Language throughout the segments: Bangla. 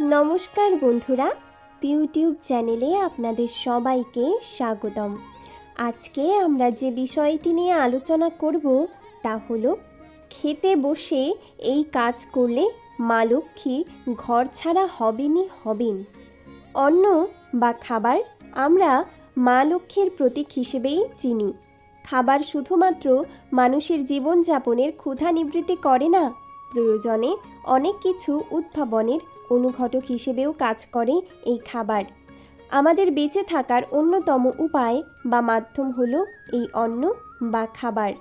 নমস্কার বন্ধুরা ইউটিউব চ্যানেলে আপনাদের সবাইকে স্বাগতম। আজকে আমরা যে বিষয়টি নিয়ে আলোচনা করব তা হলো, খেতে বসে এই কাজ করলে মা লক্ষ্মী ঘর ছাড়া হবেনই হবেন। অন্ন বা খাবার আমরা মা লক্ষ্মীর প্রতীক হিসেবেই চিনি। খাবার শুধুমাত্র মানুষের জীবনযাপনের ক্ষুধা নিবৃত্তি করে না প্রয়োজনে অনেক কিছু উদ্ভাবনের অনুঘটক হিসেবেও কাজ করে এই খাবার। আমাদের বেঁচে থাকার অন্যতম উপায় বা মাধ্যম হলো এই অন্ন বা খাবার।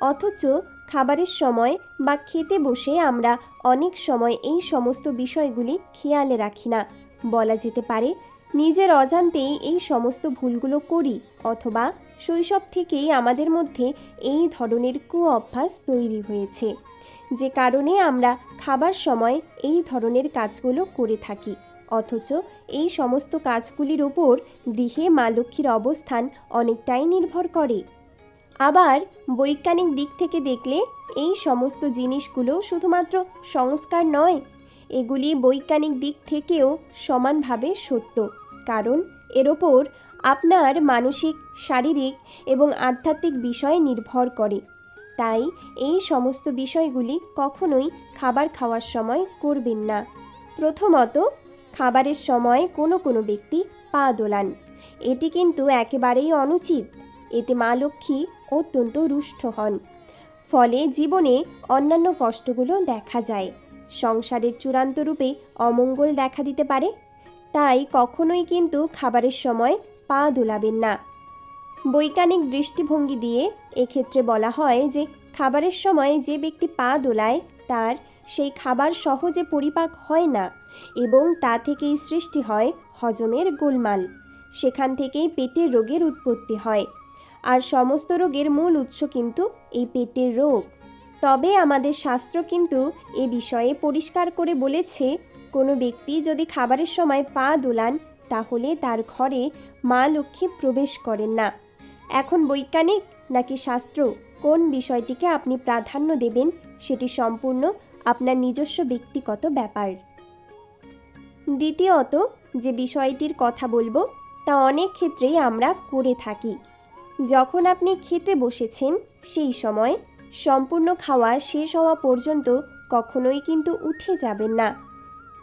অথচ খাবারের সময় বা খেতে বসে আমরা অনেক সময় এই সমস্ত বিষয়গুলি খেয়ালে রাখি না। বলা যেতে পারে, নিজের অজান্তেই এই সমস্ত ভুলগুলো করি অথবা শৈশব থেকেই আমাদের মধ্যে এই ধরনের কু অভ্যাস তৈরি হয়েছে। যে কারণে আমরা খাবার সময় এই ধরনের কাজগুলো করে থাকি। অথচ এই সমস্ত কাজগুলির ওপর গৃহে মা লক্ষ্মীর অবস্থান অনেকটাই নির্ভর করে। আবার বৈজ্ঞানিক দিক থেকে দেখলে এই সমস্ত জিনিসগুলো শুধুমাত্র সংস্কার নয়, এগুলি বৈজ্ঞানিক দিক থেকেও সমানভাবে সত্য। কারণ এর ওপর আপনার মানসিক, শারীরিক এবং আধ্যাত্মিক বিষয় নির্ভর করে। তাই এই সমস্ত বিষয়গুলি কখনোই খাবার খাওয়ার সময় করবেন না। প্রথমত, খাবারের সময় কোনো কোনো ব্যক্তি পা দোলান। এটি কিন্তু একেবারেই অনুচিত। এতে মা লক্ষ্মী অত্যন্ত রুষ্ট হন। ফলে জীবনে অন্যান্য কষ্টগুলো দেখা যায়। সংসারের চূড়ান্ত রূপে অমঙ্গল দেখা দিতে পারে। তাই কখনোই কিন্তু খাবারের সময় পা দোলাবেন না। বৈজ্ঞানিক দৃষ্টিভঙ্গি দিয়ে এক্ষেত্রে বলা হয় যে খাবারের সময় যে ব্যক্তি পা দোলায়, তার সেই খাবার সহজে পরিপাক হয় না এবং তা থেকেই সৃষ্টি হয় হজমের গোলমাল। সেখান থেকেই পেটের রোগের উৎপত্তি হয়। আর সমস্ত রোগের মূল উৎস কিন্তু এই পেটের রোগ। তবে আমাদের শাস্ত্র কিন্তু এ বিষয়ে পরিষ্কার করে বলেছে, কোনো ব্যক্তি যদি খাবারের সময় পা দোলান, তাহলে তার ঘরে মা লক্ষ্মী প্রবেশ করেন না। এখন বৈজ্ঞানিক নাকি শাস্ত্র? কোন বিষয়টিকে আপনি প্রাধান্য দেবেন? সেটি সম্পূর্ণ আপনার নিজস্ব ব্যক্তিগত ব্যাপার। দ্বিতীয়ত, যে বিষয়টির কথা বলব, তা অনেক ক্ষেত্রেই আমরা করে থাকি। যখন আপনি খেতে বসেছেন, সেই সময় সম্পূর্ণ খাওয়া শেষ হওয়া পর্যন্ত কখনোই কিন্তু উঠে যাবেন না।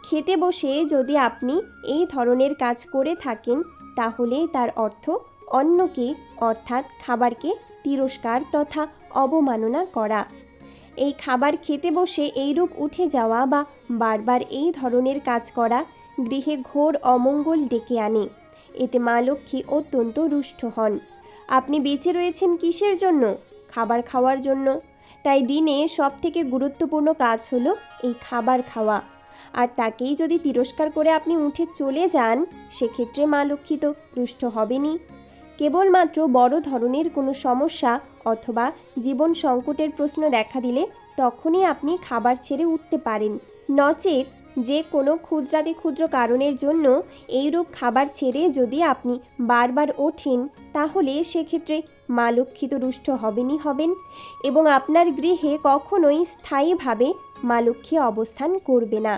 খেতে বসে যদি আপনি এই ধরনের কাজ করে থাকেন, তাহলে তার অর্থ অন্যকে অর্থাৎ খাবারকে তিরস্কার তথা অবমাননা করা। এই খাবার খেতে বসে এইরূপ উঠে যাওয়া বা বারবার এই ধরনের কাজ করা গৃহে ঘোর অমঙ্গল ডেকে আনে। এতে মা লক্ষ্মী অত্যন্ত রুষ্ট হন। আপনি বেঁচে রয়েছেন কিসের জন্য? খাবার খাওয়ার জন্য। তাই দিনে সব থেকে গুরুত্বপূর্ণ কাজ হলো এই খাবার খাওয়া। আর তাকেই যদি তিরস্কার করে আপনি উঠে চলে যান, সেক্ষেত্রে মা লক্ষ্মী তো রুষ্ট হবেনই। কেবলমাত্র বড় ধরনের কোনো সমস্যা অথবা জীবন সংকটের প্রশ্ন দেখা দিলে তখনই আপনি খাবার ছেড়ে উঠতে পারেন। নচেত যে কোনো ক্ষুদ্রাতি ক্ষুদ্র কারণের জন্য এইরূপ খাবার ছেড়ে যদি আপনি বারবার ওঠেন, তাহলে সেক্ষেত্রে মা লক্ষ্মী তো রুষ্ট হবেনই হবেন এবং আপনার গৃহে কখনোই স্থায়ীভাবে মা লক্ষ্মী অবস্থান করবে না।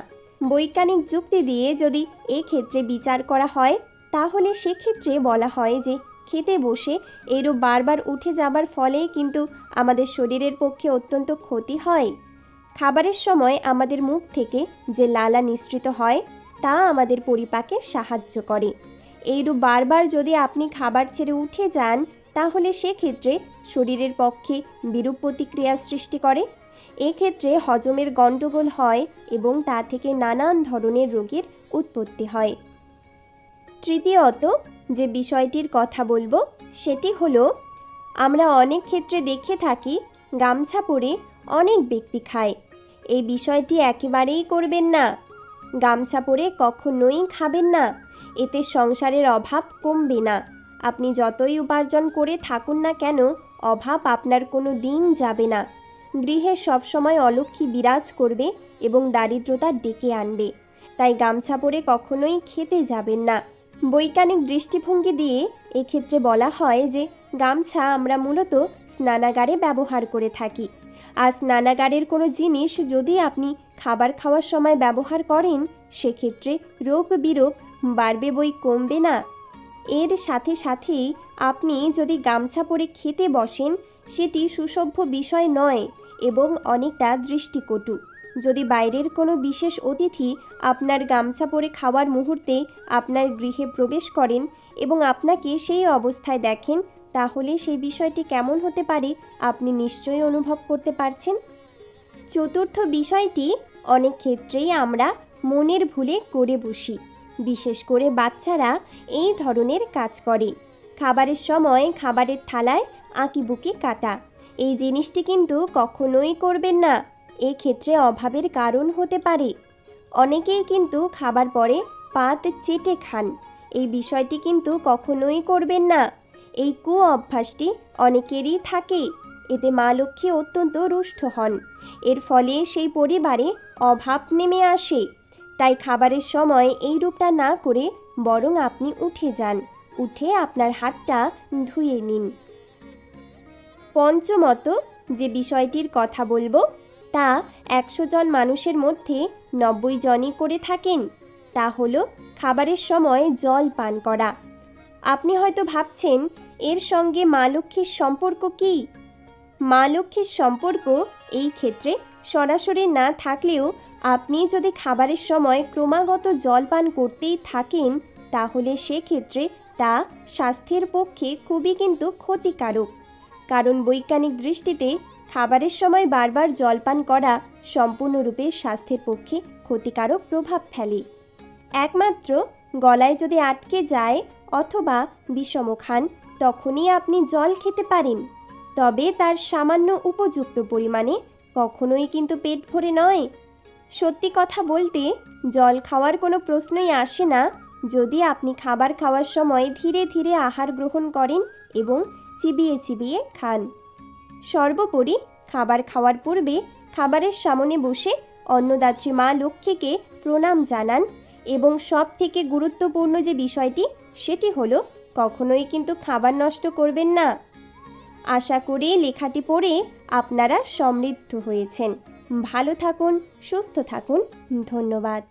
বৈজ্ঞানিক যুক্তি দিয়ে যদি এক্ষেত্রে বিচার করা হয়, তাহলে সেক্ষেত্রে বলা হয় যে খেতে বসে এরূপ বারবার উঠে যাবার ফলে কিন্তু আমাদের শরীরের পক্ষে অত্যন্ত ক্ষতি হয়। খাবারের সময় আমাদের মুখ থেকে যে লালা নিঃসৃত হয়, তা আমাদের পরিপাকে সাহায্য করে। এইরূপ বারবার যদি আপনি খাবার ছেড়ে উঠে যান, তাহলে সেক্ষেত্রে শরীরের পক্ষে বিরূপ প্রতিক্রিয়া সৃষ্টি করে। এক্ষেত্রে হজমের গণ্ডগোল হয় এবং তা থেকে নানান ধরনের রোগের উৎপত্তি হয়। তৃতীয়ত যে বিষয়টির কথা বলব, সেটি হলো, আমরা অনেক ক্ষেত্রে দেখে থাকি গামছা পরে অনেক ব্যক্তি খায়। এই বিষয়টি একেবারেই করবেন না। গামছা পরে কখনোই খাবেন না। এতে সংসারের অভাব কমবে না। আপনি যতই উপার্জন করে থাকুন না কেন, অভাব আপনার কোনো দিন যাবে না। গৃহে সবসময় অলক্ষী বিরাজ করবে এবং দারিদ্রতা ডেকে আনবে। তাই গামছা পরে কখনোই খেতে যাবেন না। বৈজ্ঞানিক দৃষ্টিভঙ্গি দিয়ে এক্ষেত্রে বলা হয় যে গামছা আমরা মূলত স্নানাগারে ব্যবহার করে থাকি। আর স্নানাগারের কোনো জিনিস যদি আপনি খাবার খাওয়ার সময় ব্যবহার করেন, সেক্ষেত্রে রোগ বিরোগ বাড়বে বই কমবে না। এর সাথে সাথেই আপনি যদি গামছা পরে খেতে বসেন, সেটি সুসভ্য বিষয় নয় এবং অনেকটা দৃষ্টিকটু। যদি বাইরের কোনো বিশেষ অতিথি আপনার গামছা পরে খাওয়ার মুহূর্তে আপনার গৃহে প্রবেশ করেন এবং আপনাকে সেই অবস্থায় দেখেন, তাহলে সেই বিষয়টি কেমন হতে পারে আপনি নিশ্চয়ই অনুভব করতে পারছেন? চতুর্থ বিষয়টি, অনেক ক্ষেত্রেই আমরা মনের ভুলে করে বসি। বিশেষ করে বাচ্চারা এই ধরনের কাজ করে। খাবারের সময় খাবারের থালায় আঁকিবুকি কাটা। এই জিনিসটি কিন্তু কখনোই করবেন না। ক্ষেত্রে অভাবের কারণ হতে পারে। অনেকেই কিন্তু খাবার পরে পাত চেটে খান। এই বিষয়টি কিন্তু কখনোই করবেন না। এই কু অভ্যাসটি অনেকেরই থাকে। এতে মা লক্ষ্মী অত্যন্ত রুষ্ট হন। এর ফলে সেই পরিবারে অভাব নেমে আসে। তাই খাবারের সময় এই রূপটা না করে বরং আপনি উঠে যান। উঠে আপনার হাতটা ধুয়ে নিন। পঞ্চমত যে বিষয়টির কথা বলব তা একশো জন মানুষের মধ্যে নব্বই জনই করে থাকেন। তা হলো খাবারের সময় জল পান করা। আপনি হয়তো ভাবছেন, এর সঙ্গে মা লক্ষ্মীর সম্পর্ক কী? মা লক্ষ্মীর সম্পর্ক এই ক্ষেত্রে সরাসরি না থাকলেও আপনি যদি খাবারের সময় ক্রমাগত জল পান করতেই থাকেন, তাহলে সেক্ষেত্রে তা স্বাস্থ্যের পক্ষে খুবই কিন্তু ক্ষতিকারক। কারণ বৈজ্ঞানিক দৃষ্টিতে খাবারের সময় বারবার জলপান করা সম্পূর্ণরূপে স্বাস্থ্যের পক্ষে ক্ষতিকারক প্রভাব ফেলে। একমাত্র গলায় যদি আটকে যায় অথবা বিষম খান, তখনই আপনি জল খেতে পারেন। তবে তার সামান্য উপযুক্ত পরিমাণে কখনোই কিন্তু পেট ভরে নয়। সত্যি কথা বলতে, জল খাওয়ার কোনো প্রশ্নই আসে না। যদি আপনি খাবার খাওয়ার সময় ধীরে ধীরে আহার গ্রহণ করেন এবং চিবিয়ে চিবিয়ে খান। সর্বোপরি খাবার খাওয়ার পূর্বে খাবারের সামনে বসে অন্নদাত্রী মা লক্ষ্মীকে প্রণাম জানান এবং সব থেকে গুরুত্বপূর্ণ যে বিষয়টি, সেটি হলো, কখনোই কিন্তু খাবার নষ্ট করবেন না। আশা করি লেখাটি পড়ে আপনারা সমৃদ্ধ হয়েছেন। ভালো থাকুন, সুস্থ থাকুন। ধন্যবাদ।